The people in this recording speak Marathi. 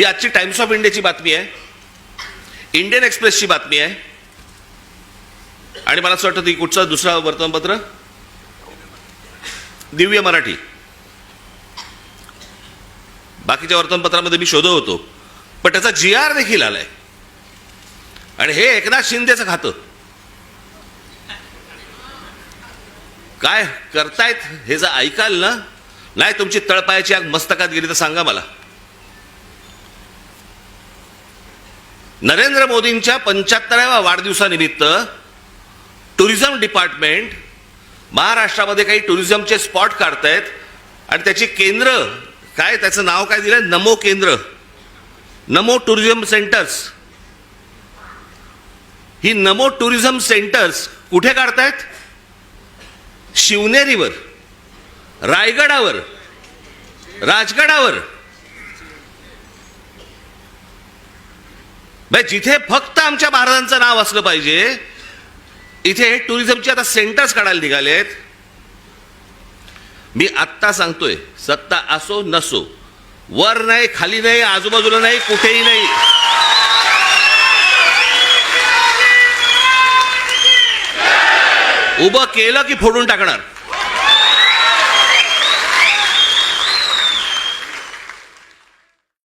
ही आजची टाइम्स ऑफ इंडियाची बातमी आहे. इंडियन एक्सप्रेसची बातमी आहे. आणि मला असं वाटतं ती कुठचं? दुसरा वर्तमानपत्र? दिव्य मराठी. बाकीच्या वर्तमानपत्रामध्ये मी शोधत होतो पण त्याचा जी आर देखील आलाय. आणि हे एकनाथ शिंदेचं खातं. काय करतायत हे जर ऐकाल ना? नाही तुमची तळपायाची आग मस्तकात गेली तर सांगा मला. नरेंद्र मोदींच्या पंच्याहत्तराव्या वाढदिवसानिमित्त टुरिझम डिपार्टमेंट महाराष्ट्रामध्ये काही टुरिझमचे स्पॉट काढतायत आणि त्याची केंद्र काय त्याचं नाव काय दिलं नमो केंद्र. Namo tourism centres. ही नमो टुरिझम सेंटर्स कुठे काढतायत? शिवनेरीवर रायगडावर राजगडावर. जिथे फक्त आमच्या महाराजांचं नाव असलं पाहिजे इथे टुरिझमचे आता सेंटर्स काढायला निघालेत. मी आत्ता सांगतोय सत्ता असो नसो वर नाही खाली नाही आजूबाजूला नाही कुठेही नाही. उभं केलं की फोडून टाकणार.